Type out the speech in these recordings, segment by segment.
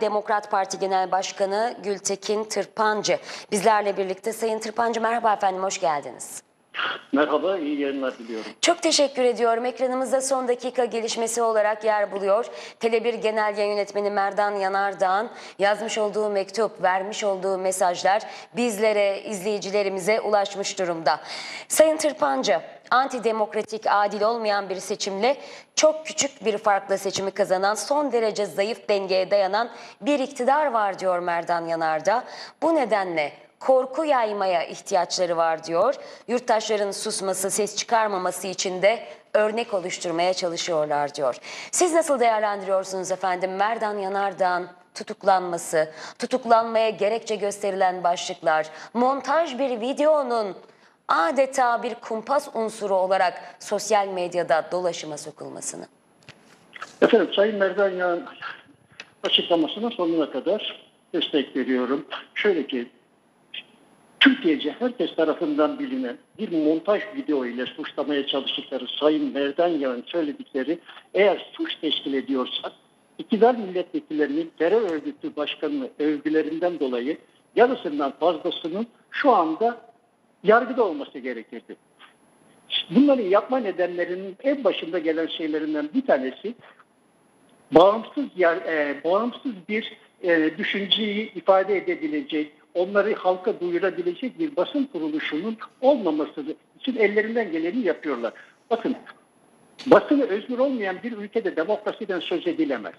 Demokrat Parti Genel Başkanı Gültekin Tırpancı bizlerle birlikte. Sayın Tırpancı merhaba efendim, hoş geldiniz. Merhaba, iyi yayınlar diliyorum. Çok teşekkür ediyorum. Ekranımızda son dakika gelişmesi olarak yer buluyor. Tele1 Genel Yayın Yönetmeni Merdan Yanardağ'ın yazmış olduğu mektup, vermiş olduğu mesajlar bizlere, izleyicilerimize ulaşmış durumda. Sayın Tırpancı, antidemokratik, adil olmayan bir seçimle çok küçük bir farkla seçimi kazanan, son derece zayıf dengeye dayanan bir iktidar var diyor Merdan Yanardağ. Bu nedenle korku yaymaya ihtiyaçları var diyor. Yurttaşların susması, ses çıkarmaması için de örnek oluşturmaya çalışıyorlar diyor. Siz nasıl değerlendiriyorsunuz efendim Merdan Yanardağ'ın tutuklanması, tutuklanmaya gerekçe gösterilen başlıklar, montaj bir videonun adeta bir kumpas unsuru olarak sosyal medyada dolaşıma sokulmasını? Efendim, Sayın Merdan Yağ'ın açıklamasına sonuna kadar destek veriyorum. Şöyle ki, Türkiye'ce herkes tarafından bilinen bir montaj video ile suçlamaya çalıştıkları Sayın Merdan Yağ'ın söyledikleri eğer suç teşkil ediyorsa iktidar milletvekillerinin terör örgütü başkanının övgülerinden dolayı yarısından fazlasının şu anda yargıda olması gerekirdi. Bunları yapma nedenlerinin en başında gelen şeylerinden bir tanesi bağımsız yer, e, bağımsız bir e, düşünceyi ifade edebilecek, onları halka duyurabilecek bir basın kuruluşunun olmaması için ellerinden geleni yapıyorlar. Bakın basını özgür olmayan bir ülkede demokrasiden söz edilemez.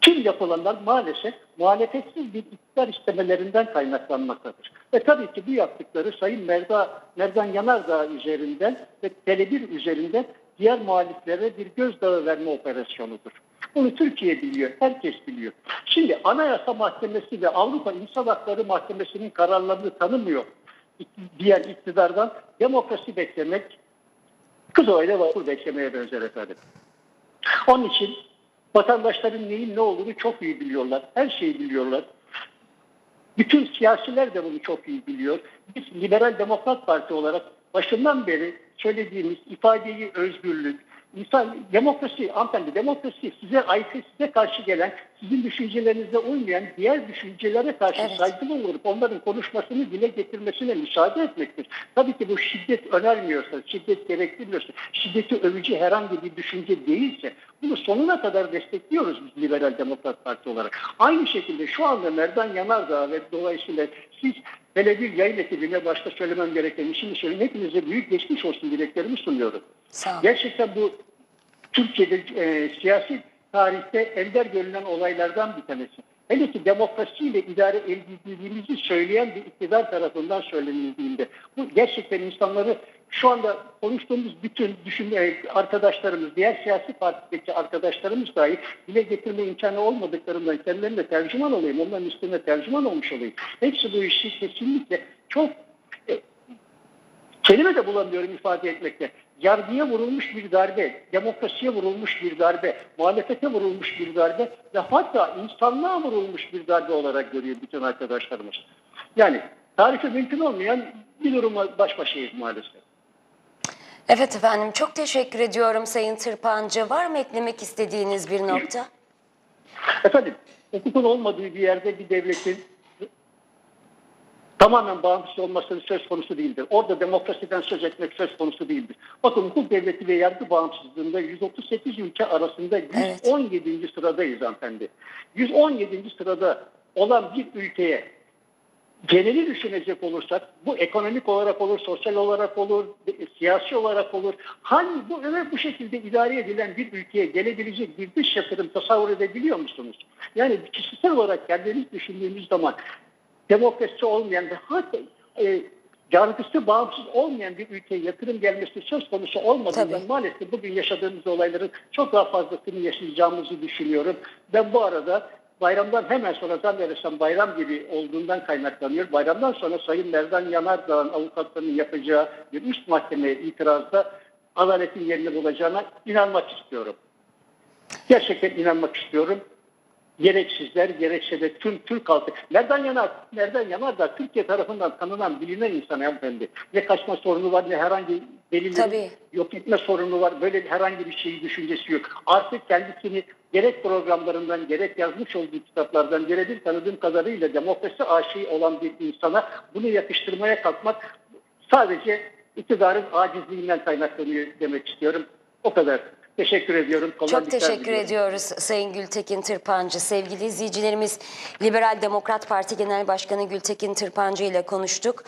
Tüm yapılanlar maalesef muhalefetsiz bir iktidar istemelerinden kaynaklanmaktadır. Ve tabii ki bu yaptıkları Sayın Merda, Merdan Yanardağ üzerinden ve Tele1 üzerinden diğer muhaliflere bir gözdağı verme operasyonudur. Bunu Türkiye biliyor, herkes biliyor. Şimdi Anayasa Mahkemesi ve Avrupa İnsan Hakları Mahkemesi'nin kararlarını tanımıyor diğer iktidardan demokrasi beklemek kız öyle vapur beklemeye benzer efendim. Onun için vatandaşların neyin ne olduğunu çok iyi biliyorlar. Her şeyi biliyorlar. Bütün siyasiler de bunu çok iyi biliyor. Biz Liberal Demokrat Parti olarak başından beri söylediğimiz ifadeyi özgürlük, insan demokrasi, hanımefendi demokrasi size aykırı, size karşı gelen, sizin düşüncelerinize uymayan diğer düşüncelere karşı Evet. saygılı olup onların konuşmasını dile getirmesine müsaade etmektir. Tabii ki bu şiddet önermiyorsa, şiddet gerektirmiyorsa, şiddeti övücü herhangi bir düşünce değilse bunu sonuna kadar destekliyoruz biz Liberal Demokrat Parti olarak. Aynı şekilde şu anda Merdan Yanardağ ve dolayısıyla siz hele bir yayın ekibine başta söylemem gereken şimdi söyleyeyim. Hepinize büyük geçmiş olsun dileklerimi sunuyorum. Sağ. Gerçekten bu Türkiye'de e, siyasi tarihte ender görülen olaylardan bir tanesi. Hele ki demokrasiyle idare edildiğimizi söyleyen bir iktidar tarafından söylenildiğinde bu gerçekten insanları şu anda konuştuğumuz bütün düşün e, arkadaşlarımız, diğer siyasi partideki arkadaşlarımız dahi dile getirme imkanı olmadıklarından kendilerine tercüman olayım, onların üstüne tercüman olmuş olayım. Hepsi bu işi kesinlikle çok e, kelime de bulamıyorum ifade etmekte. Yargıya vurulmuş bir darbe, demokrasiye vurulmuş bir darbe, muhalefete vurulmuş bir darbe ve hatta insanlığa vurulmuş bir darbe olarak görüyor bütün arkadaşlarımız. Yani tarifi mümkün olmayan bir duruma baş başayız maalesef. Evet efendim çok teşekkür ediyorum Sayın Tırpancı. Var mı eklemek istediğiniz bir nokta? Efendim, hukukun olmadığı bir yerde bir devletin tamamen bağımsız olması söz konusu değildir. Orada demokrasiden söz etmek söz konusu değildir. Bakın hukuk devleti ve yargı bağımsızlığında 138 ülke arasında 117. sıradayız hanımefendi. 117. sırada olan bir ülkeye geneli düşünecek olursak bu ekonomik olarak olur, sosyal olarak olur, siyasi olarak olur. Hangi bu ve bu şekilde idare edilen bir ülkeye gelebilecek bir dış yatırım tasavvur edebiliyor musunuz? Yani kişisel olarak kendiniz düşündüğünüz zaman demokrasi olmayan ve hatta e, yargısı bağımsız olmayan bir ülkeye yatırım gelmesi söz konusu olmadığından Tabii. maalesef bugün yaşadığımız olayların çok daha fazlasını yaşayacağımızı düşünüyorum. Ben bu arada bayramdan hemen sonra zannedersem bayram gibi olduğundan kaynaklanıyor. Bayramdan sonra Sayın Merdan Yanardağ'ın avukatlarının yapacağı bir üst mahkeme itirazda adaletin yerini bulacağına inanmak istiyorum. Gerçekten inanmak istiyorum. Gerek sizler gerekse de tüm Türk halkı. Nereden yanar? Nereden yanar da Türkiye tarafından tanınan bilinen insan hanımefendi. Ne kaçma sorunu var ne herhangi Tabii. yok etme sorunu var. Böyle herhangi bir şeyi düşüncesi yok. Artık kendisini gerek programlarından gerek yazmış olduğu kitaplardan birebir tanıdığım kadarıyla demokrasi aşığı olan bir insana bunu yakıştırmaya kalkmak sadece iktidarın acizliğinden kaynaklanıyor demek istiyorum. O kadar. Teşekkür ediyorum. Çok Kolaylıklar teşekkür diliyorum. ediyoruz Sayın Gültekin Tırpancı. Sevgili izleyicilerimiz Liberal Demokrat Parti Genel Başkanı Gültekin Tırpancı ile konuştuk.